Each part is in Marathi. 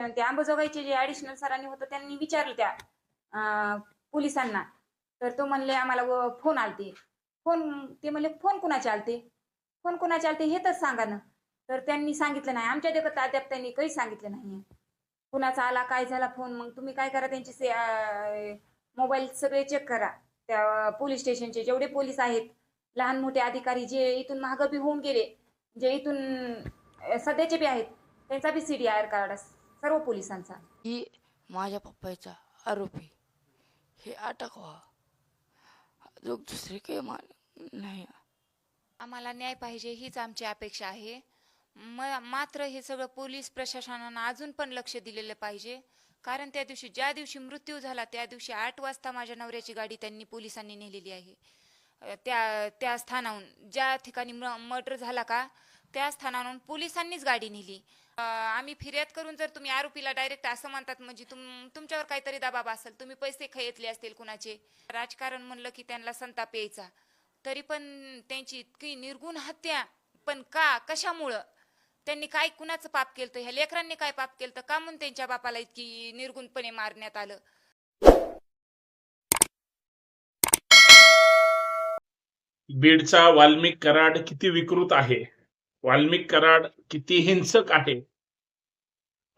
ते अंबाजोगाईचे जे ऍडिशनल सरांनी होतं त्यांनी विचारलं त्या अं, पोलिसांना. तर तो म्हणले आम्हाला व- फोन आलते. फोन ते म्हणले फोन कुणाचे आलते? फोन कुणाचे आलते हे तर सांगा ना. तर त्यांनी सांगितलं नाही. आमच्या देखत अद्याप त्यांनी काही सांगितलं नाही कुणाचा आला? काय झाला फोन मग तुम्ही काय करा त्यांचे से मोबाईल सगळे चेक करा. त्या पोलीस स्टेशनचे जेवढे पोलीस आहेत लहान मोठे अधिकारी जे इथून मागं बी होऊन गेले जे इथून अं, सध्याचे बी आहेत त्यांचा B C D R card सर्व पोलिसांचा. ही माझ्या पप्पाचा आरोपी. हे अटक व्हा. अजून दुसरी काही मान नाही. आम्हाला न्याय पाहिजे हीच आमची अपेक्षा आहे. म मात्र हे सगळं पोलीस प्रशासनानं अजून पण लक्ष दिलेलं पाहिजे. कारण त्या दिवशी ज्या दिवशी मृत्यू झाला त्या दिवशी आठ वाजता माझ्या नवऱ्याची गाडी त्यांनी पोलिसांनी नेलेली आहे. त्या त्या स्थानाहून ज्या ठिकाणी मर्डर झाला का त्या स्थानावरून पोलिसांनीच गाडी नेली. आम्ही फिर्याद करून जर तुम्ही आरोपीला डायरेक्ट असं म्हणतात म्हणजे तुम तुमच्यावर काहीतरी दबाब असेल तुम्ही पैसे खयतले असतील कुणाचे? राजकारण म्हणलं की त्यांना संताप यायचा. तरी पण त्यांची इतकी निर्गुण हत्या पण का कशामुळं? त्यांनी काय कुणाचं पाप केलं ह्या लेकरांनी काय पाप केलं का म्हणून त्यांच्या बापाला इतकी निर्गुणपणे मारण्यात आलं? बीडचा वाल्मिक कराड किती विकृत आहे? वाल्मिक कराड किती हिंसक आहे.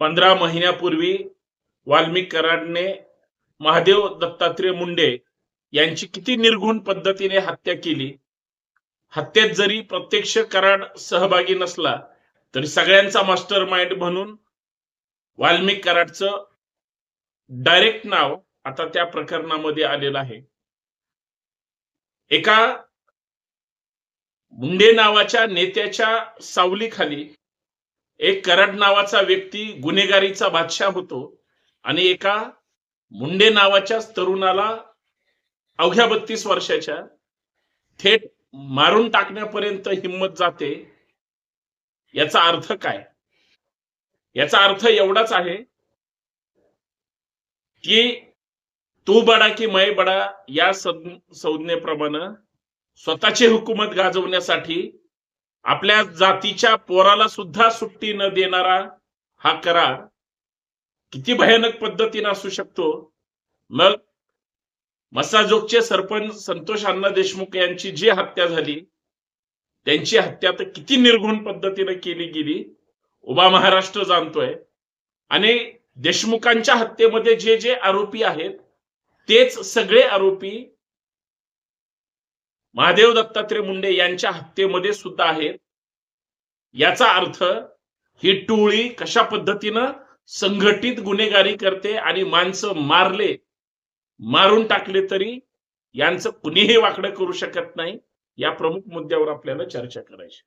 पंधरा महिन्यापूर्वी वाल्मिक कराडने महादेव दत्तात्रय मुंडे यांची किती निर्घुण पद्धतीने हत्या केली. हत्येत जरी प्रत्यक्ष कराड सहभागी नसला तरी सगळ्यांचा मास्टर माइंड म्हणून वाल्मिक कराडचं डायरेक्ट नाव आता त्या प्रकरणामध्ये आलेलं आहे. एका मुंडे नावाच्या नेत्याच्या सावलीखाली एक कराड नावाचा व्यक्ती गुन्हेगारीचा बादशाह होतो आणि एका मुंडे नावाच्याच तरुणाला अवघ्या बत्तीस वर्षाच्या थेट मारून टाकण्यापर्यंत हिंमत जाते याचा अर्थ काय? याचा अर्थ एवढाच आहे की तू बडा की मै बडा या संज्ञेप्रमाणे स्वतःची हुकूमत गाजवण्यासाठी आपल्या जातीच्या पोराला सुद्धा सुट्टी न देणारा हा करार किती भयानक पद्धतीने असू शकतो. मग मसाजोगचे सरपंच संतोष अण्णा देशमुख यांची जी हत्या झाली त्यांची हत्या तर किती निर्घुण पद्धतीने केली गेली. उभा महाराष्ट्र जाणतोय. आणि देशमुखांच्या हत्येमध्ये जे जे आरोपी आहेत तेच सगळे आरोपी महादेव दत्तात्रय मुंडे यांच्या हत्येमध्ये सुद्धा आहेत याचा अर्थ ही टोळी कशा पद्धतीनं संघटित गुन्हेगारी करते आणि माणसं मारले मारून टाकले तरी यांचं कुणीही वाकडं करू शकत नाही या प्रमुख मुद्द्यावर आपल्याला चर्चा करायची.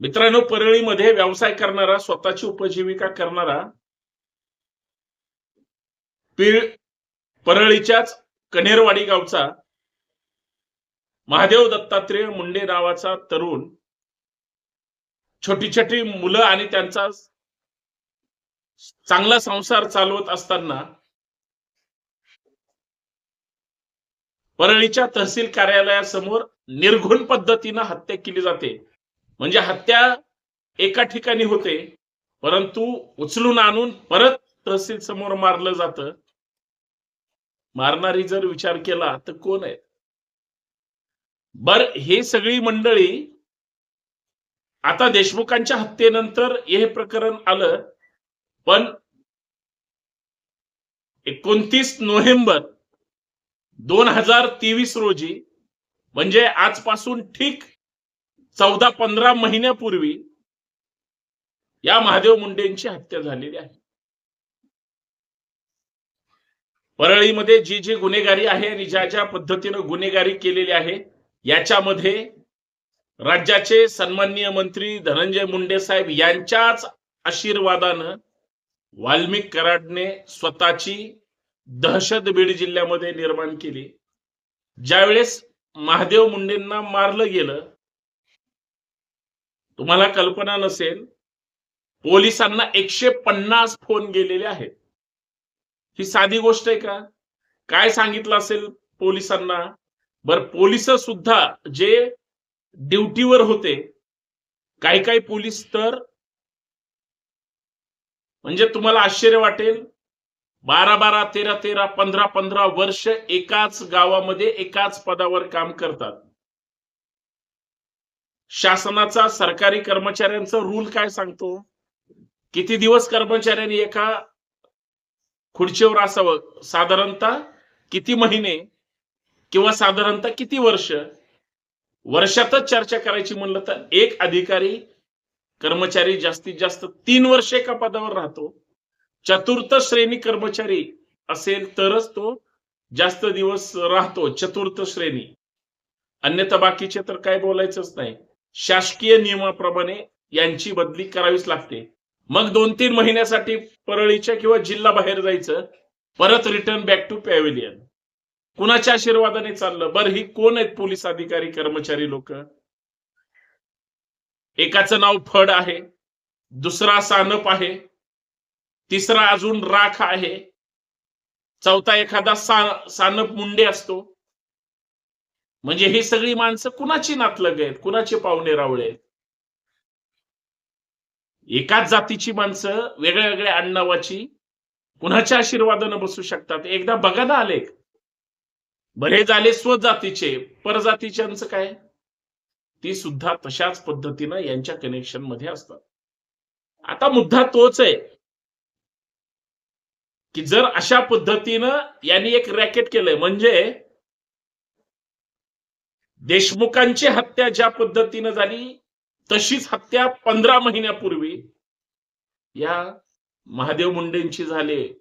मित्रांनो परळीमध्ये व्यवसाय करणारा स्वतःची उपजीविका करणारा पीळ परळीच्याच कनेरवाडी गावचा महादेव दत्तात्रेय मुंडे नावाचा तरुण छोटी छोटी मुलं आणि त्यांचा चांगला संसार चालवत असताना परळीच्या तहसील कार्यालयासमोर निर्घुण पद्धतीनं हत्या केली जाते. म्हणजे हत्या एका ठिकाणी होते परंतु उचलून आणून परत तहसील समोर मारलं जात. मारणारी जर विचार केला तर कोण आहे? बर हे सगळी मंडळी आता देशमुखांच्या हत्येनंतर हे प्रकरण आलं पण एकोणतीस नोव्हेंबर दोन हजार तेवीस रोजी म्हणजे आजपासून ठीक चौदा पंधरा महिन्यापूर्वी या महादेव मुंडेंची हत्या झालेली आहे. परळीमध्ये जी जी गुन्हेगारी आहे आणि ज्या ज्या पद्धतीनं गुन्हेगारी केलेली आहे याच्यामध्ये राज्याचे सन्माननीय मंत्री धनंजय मुंडे साहेब यांच्याच आशीर्वादानं वाल्मिक कराडने स्वतःची दहशत बीड जिल्ह्यामध्ये निर्माण केली. ज्यावेळेस महादेव मुंडेंना मारलं गेलं तुम्हाला कल्पना नसेल पोलिसांना एकशे पन्नास फोन गेलेले आहेत. ही साधी गोष्ट आहे का? काय सांगितलं असेल पोलिसांना? बर पोलीस सुद्धा जे ड्युटीवर होते काही काही पोलीस तर म्हणजे तुम्हाला आश्चर्य वाटेल बारा बारा तेरा तेरा पंधरा पंधरा वर्ष एकाच गावामध्ये एकाच पदावर काम करतात. शासनाचा सरकारी कर्मचाऱ्यांचा रूल काय सांगतो? किती दिवस कर्मचाऱ्यांनी एका खुर्चीवर असावं? साधारणतः किती महिने? किंवा साधारणतः किती वर्ष? वर्षातच चर्चा करायची म्हणलं तर एक अधिकारी कर्मचारी जास्तीत जास्त तीन वर्ष एका पदावर राहतो. चतुर्थ श्रेणी कर्मचारी असेल तरच तो जास्त दिवस राहतो चतुर्थ श्रेणी. अन्यथा बाकीचे तर काय बोलायचंच नाही. शासकीय नियमाप्रमाणे यांची बदली करावीच लागते. मग दोन तीन महिन्यासाठी परळीच्या किंवा जिल्हा बाहेर जायचं परत रिटर्न बॅक टू पॅव्हिलियन कुणाच्या आशीर्वादाने चाललं? बरं ही कोण आहेत पोलीस अधिकारी कर्मचारी लोक? एकाचं नाव फड आहे दुसरा सानप आहे तिसरा अजून राख आहे चौथा एखादा सा सानप मुंडे असतो. म्हणजे ही सगळी माणसं कुणाची नातलग आहेत? कुणाचे पाहुणे रावळे आहेत? एकाच जातीची माणसं वेगळ्या वेगळ्या आडनावाची कुणाच्या आशीर्वादानं बसू शकतात? एकदा बघा ना आलेख. बरे झाले स्वजातीचे. परजातीच्यांचं काय? ती सुद्धा तशाच पद्धतीनं यांच्या कनेक्शनमध्ये असतात. आता मुद्दा तोच आहे. की जर अशा पद्धतीनं यांनी एक रॅकेट केलंय म्हणजे देशमुखांची हत्या ज्या पद्धतीनं झाली तशीच हत्या पंधरा महिन्यापूर्वी या महादेव मुंडेंची झाली.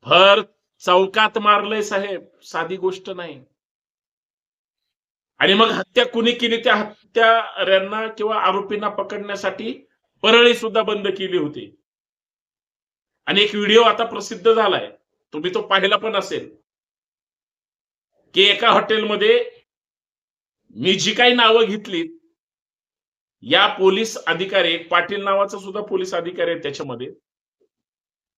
भर चौकात मारलंय साहेब साधी गोष्ट नाही. आणि मग हत्या कुणी केली? त्या हत्याऱ्यांना किंवा आरोपींना पकडण्यासाठी परळी सुद्धा बंद केली होती. आणि एक व्हिडिओ आता प्रसिद्ध झालाय. तुम्ही तो पाहिला पण असेल. की एका हॉटेलमध्ये मी जी काही नावं घेतली या पोलीस अधिकारी एक पाटील नावाचा सुद्धा पोलीस अधिकारी आहे त्याच्यामध्ये.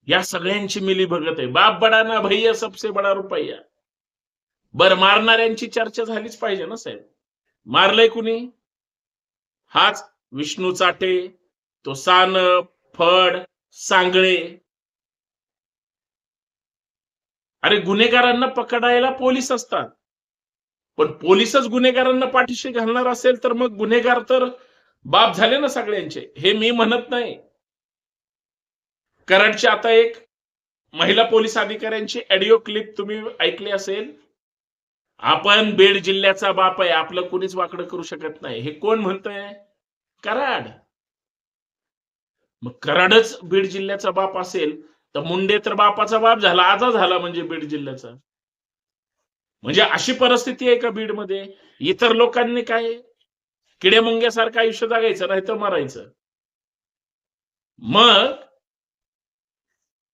या सगळ्यांची मिली भगत आहे. बाप बडा ना भैया सबसे बडा रुपया. बर मारणाऱ्यांची चर्चा झालीच पाहिजे ना साहेब? मारलंय कुणी? हाच विष्णू चाटे तो सानप फड सांगळे. अरे गुन्हेगारांना पकडायला पोलीस असतात. पण पोलीसच गुन्हेगारांना पाठीशी घालणार असेल तर मग गुन्हेगार तर बाप झाले ना सगळ्यांचे. हे मी म्हणत नाही. कराडची आता एक महिला पोलीस अधिकाऱ्यांची ऑडिओ क्लिप तुम्ही ऐकली असेल. आपण बीड जिल्ह्याचा बाप आहे आपलं कोणीच वाकडं करू शकत नाही. हे कोण म्हणतंय? कराड. मग कराडच बीड जिल्ह्याचा बाप असेल तर मुंडे तर बापाचा बाप झाला आजा झाला म्हणजे बीड जिल्ह्याचा. म्हणजे अशी परिस्थिती आहे का बीडमध्ये? इतर लोकांनी काय किडे मुंग्यासारखं आयुष्य जगायचं नाही तर मरायचं. मग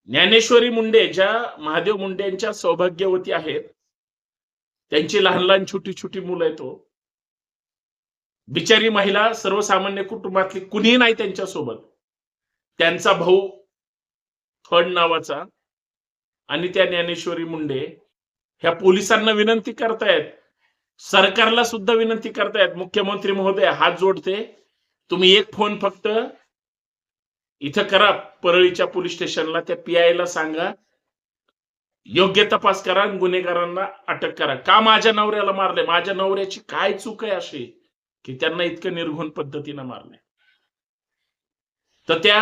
ज्ञानेश्वरी मुंडे ज्या महादेव मुंडे यांच्या सौभाग्यवती आहेत त्यांची लहान लहान छोटी छोटी मुलं आहेत तो बिचारी महिला सर्वसामान्य कुटुंबातली कुणीही नाही त्यांच्यासोबत त्यांचा भाऊ फड नावाचा आणि त्या ज्ञानेश्वरी मुंडे ह्या पोलिसांना विनंती करतायत. सरकारला सुद्धा विनंती करतायत. मुख्यमंत्री महोदय हात जोडते. तुम्ही एक फोन फक्त इथं करा परळीच्या पोलीस स्टेशनला त्या पी ला सांगा. योग्य तपास करा आणि गुन्हेगारांना अटक करा. का माझ्या नवऱ्याला मारले माझ्या नवऱ्याची काय चूक आहे अशी? की त्यांना इतकं निर्घुण पद्धतीनं मारले तर त्या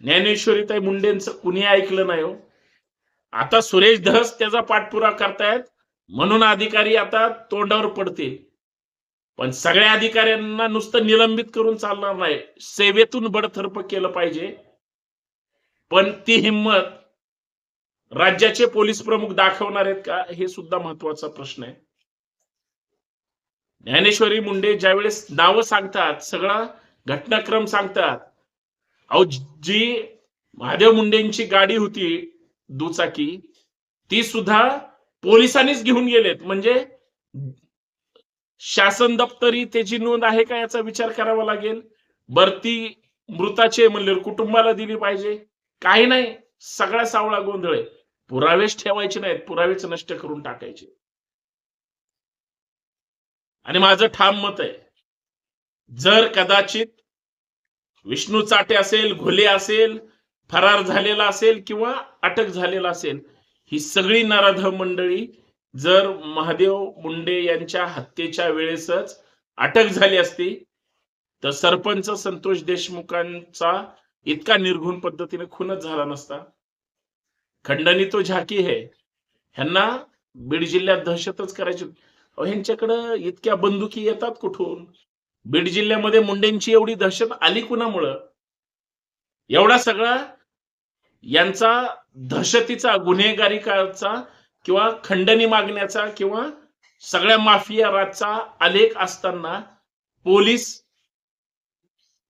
ज्ञानेश्वरीताई मुंडेंचं कुणी ऐकलं नाही हो? आता सुरेश धस त्याचा पाठपुरा करतायत म्हणून अधिकारी आता तोंडावर पडतील. पण सगळ्या अधिकाऱ्यांना नुसतं निलंबित करून चालणार नाही. सेवेतून बडथर्प केलं पाहिजे. पण ती हिंमत राज्याचे पोलीस प्रमुख दाखवणार आहेत का हे सुद्धा महत्त्वाचा प्रश्न आहे. ज्ञानेश्वरी मुंडे ज्यावेळेस नावं सांगतात सगळा घटनाक्रम सांगतात अहो जी महादेव मुंडेंची गाडी होती दुचाकी ती सुद्धा पोलिसांनीच घेऊन गेलेत. म्हणजे शासन दप्तरी त्याची नोंद आहे का याचा विचार करावा लागेल? भरती मृताचे म्हणले कुटुंबाला दिली पाहिजे. काही नाही सगळा सावळा गोंधळ आहे. पुरावेच ठेवायचे नाहीत पुरावेच नष्ट करून टाकायचे. आणि माझं ठाम मत आहे जर कदाचित विष्णू चाटे असेल घोले असेल फरार झालेला असेल किंवा अटक झालेला असेल ही सगळी नराधव मंडळी जर महादेव मुंडे यांच्या हत्येच्या वेळेसच अटक झाली असती तर सरपंच संतोष देशमुखांचा इतका निर्घुण पद्धतीने खूनच झाला नसता. खंडणी तो झाकी है. ह्यांना बीड जिल्ह्यात दहशतच करायची. होती. ह्यांच्याकडं इतक्या बंदुकी येतात कुठून? बीड जिल्ह्यामध्ये मुंडेंची एवढी दहशत आली कुणामुळं? एवढा सगळा यांचा दहशतीचा गुन्हेगारिकाचा किंवा खंडणी मागण्याचा किंवा सगळ्या माफिया राजचा आलेख असताना पोलीस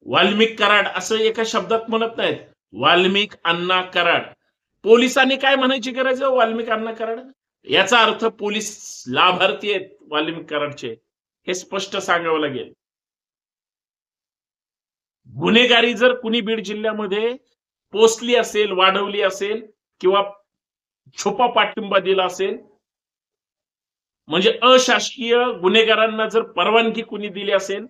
वाल्मिक कराड असं एका शब्दात म्हणत नाहीत. वाल्मिक अण्णा कराड. पोलिसांनी काय म्हणायची गरज आहे वाल्मिक अण्णा कराड? याचा अर्थ पोलीस लाभार्थी आहेत वाल्मिक कराडचे. हे स्पष्ट सांगावं लागेल. गुन्हेगारी जर कुणी बीड जिल्ह्यामध्ये पोचली असेल वाढवली असेल किंवा छुपा पाठिंबा दिला असेल. म्हणजे अशासकीय गुन्हेगारांना जर परवानगी कुणी दिली असेल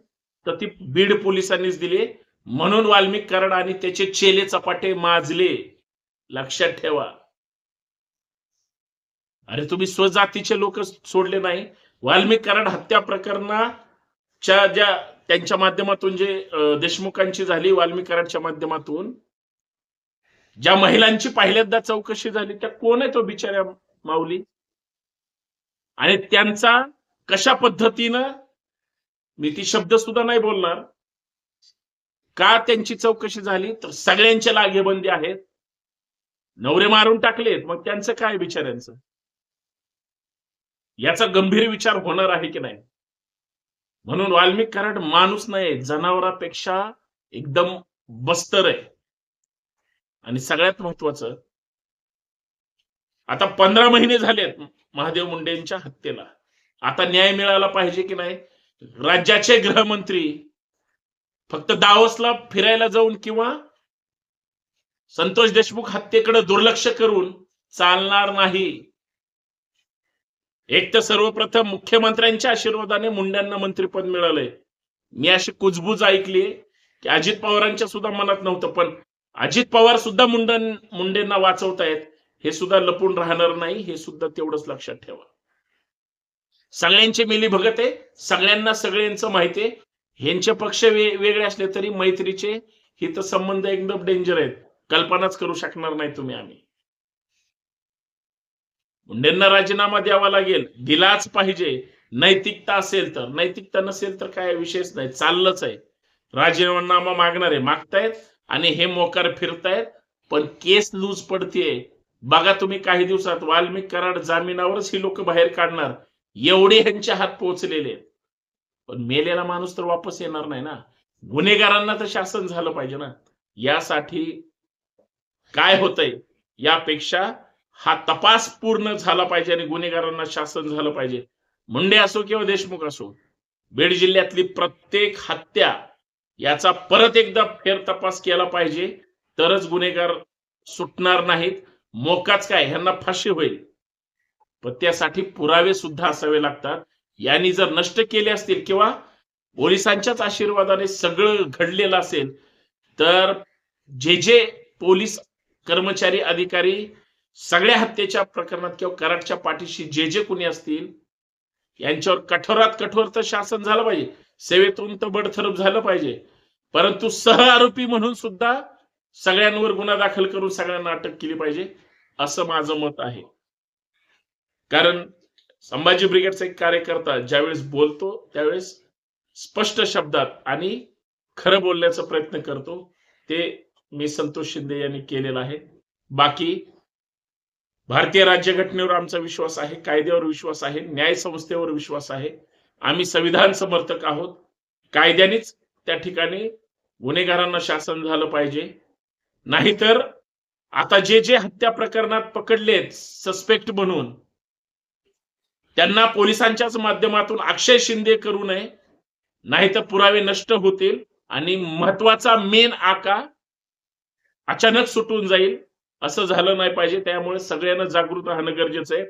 तर ती बीड पोलिसांनीच दिली. म्हणून वाल्मिक कराड आणि त्याचे चेले चपाटे माजले. लक्षात ठेवा. अरे तुम्ही स्वजातीचे लोक सोडले नाही. वाल्मिक कराड हत्या प्रकरणाच्या ज्या त्यांच्या माध्यमातून जे देशमुखांची झाली वाल्मिक कराडच्या माध्यमातून ज्या महिलांची पहिल्यांदा चौकशी झाली त्या कोण आहे तो बिचाऱ्या माऊली? आणि त्यांचा कशा पद्धतीनं मी ती शब्द सुद्धा नाही बोलणार का त्यांची चौकशी झाली? तर सगळ्यांच्या लागेबंदी आहेत. नवरे मारून टाकलेत मग त्यांचं काय बिचाऱ्यांचं? याचा गंभीर विचार होणार आहे की नाही? म्हणून वाल्मिक कराड माणूस नाही जनावरापेक्षा एकदम बस्तर आहे. आणि सगळ्यात महत्वाचं आता पंधरा महिने झालेत महादेव मुंडेंच्या हत्येला. आता न्याय मिळाला पाहिजे की नाही? राज्याचे गृहमंत्री फक्त दावसला फिरायला जाऊन किंवा संतोष देशमुख हत्येकडे दुर्लक्ष करून चालणार नाही. एक तर सर्वप्रथम मुख्यमंत्र्यांच्या आशीर्वादाने मुंड्यांना मंत्रीपद मिळालंय. मी अशी कुजबूज ऐकली की अजित पवारांच्या सुद्धा मनात नव्हतं पण अजित पवार सुद्धा मुंडन मुंडेंना वाचवतायत हे सुद्धा लपून राहणार नाही हे सुद्धा तेवढंच लक्षात ठेवा. सगळ्यांची मिली भगत आहे सगळ्यांना सगळ्यांचं माहिती आहे. ह्यांचे पक्ष वे- वेगळे असले तरी मैत्रीचे हित तर संबंध एकदम डेंजर आहेत. कल्पनाच करू शकणार नाही तुम्ही आम्ही. मुंडेंना राजीनामा द्यावा लागेल दिलाच पाहिजे. नैतिकता असेल तर नैतिकता नसेल तर काय विषयच नाही चाललंच आहे. राजीनामा आहे मागतायत. आणि हे मोकार फिरतायत पण केस लूज पडतीये. बघा तुम्ही काही दिवसात वाल्मिक कराड जामिनावरच ही लोक बाहेर काढणार. एवढे ह्यांच्या हात पोहोचलेले आहेत. पण मेलेला माणूस तर वापस येणार नाही ना. गुन्हेगारांना तर शासन झालं पाहिजे ना. यासाठी काय होतंय? यापेक्षा हा तपास पूर्ण झाला पाहिजे आणि गुन्हेगारांना शासन झालं पाहिजे. मुंडे असो किंवा देशमुख असो बीड जिल्ह्यातली प्रत्येक हत्या याचा परत एकदा फेर तपास केला पाहिजे. तरच गुन्हेगार सुटणार नाहीत. मोकाच काय? ह्यांना फाशी होईल. पण त्यासाठी पुरावे सुद्धा असावे लागतात. यांनी जर नष्ट केले असतील किंवा पोलिसांच्याच आशीर्वादाने सगळं घडलेलं असेल तर जे जे पोलीस कर्मचारी अधिकारी सगळ्या हत्येच्या प्रकरणात किंवा कराडच्या पाठीशी जे जे कुणी असतील यांच्यावर कठोरात कठोर तर शासन झालं पाहिजे. सेवेतून तर बडथरप झालं पाहिजे. परंतु सह आरोपी म्हणून सुद्धा सगळ्यांवर गुन्हा दाखल करून सगळ्यांना अटक केली पाहिजे असं माझं मत आहे. कारण संभाजी ब्रिगेडचा एक कार्यकर्ता ज्यावेळेस बोलतो त्यावेळेस स्पष्ट शब्दात आणि खरं बोलण्याचा प्रयत्न करतो ते मी संतोष शिंदे यांनी केलेलं आहे. बाकी भारतीय राज्यघटनेवर आमचा विश्वास आहे कायद्यावर विश्वास आहे न्याय संस्थेवर विश्वास आहे. आम्ही संविधान समर्थक आहोत. कायद्यानेच त्या ठिकाणी गुन्हेगारांना शासन झालं पाहिजे. नाहीतर आता जे जे हत्या प्रकरणात पकडलेत सस्पेक्ट म्हणून त्यांना पोलिसांच्याच माध्यमातून अक्षय शिंदे करू नये नाहीतर पुरावे नष्ट होतील आणि महत्त्वाचा मेन आका अचानक सुटून जाईल असं झालं नाही पाहिजे. त्यामुळे सगळ्यांना जागृत राहणं गरजेचं आहे.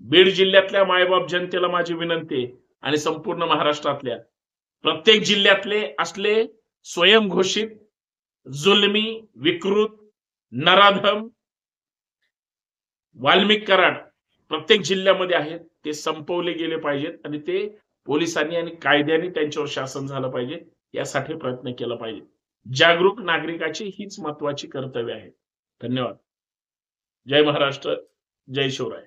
बीड जिल्ह्यातल्या मायबाप जनतेला माझी विनंती आहे. आणि संपूर्ण महाराष्ट्रातल्या प्रत्येक जिल्ह्यातले असले स्वयंघोषित जुलमी विकृत नराधम वाल्मिक कराड प्रत्येक जिल्ह्यामध्ये आहेत. ते संपवले गेले पाहिजेत आणि ते पोलिसांनी आणि कायद्याने त्यांच्यावर शासन झालं पाहिजे यासाठी प्रयत्न केला पाहिजे. जागरूक नागरिकाची हीच महत्वाची कर्तव्य आहे. धन्यवाद. जय महाराष्ट्र जय शिवराय.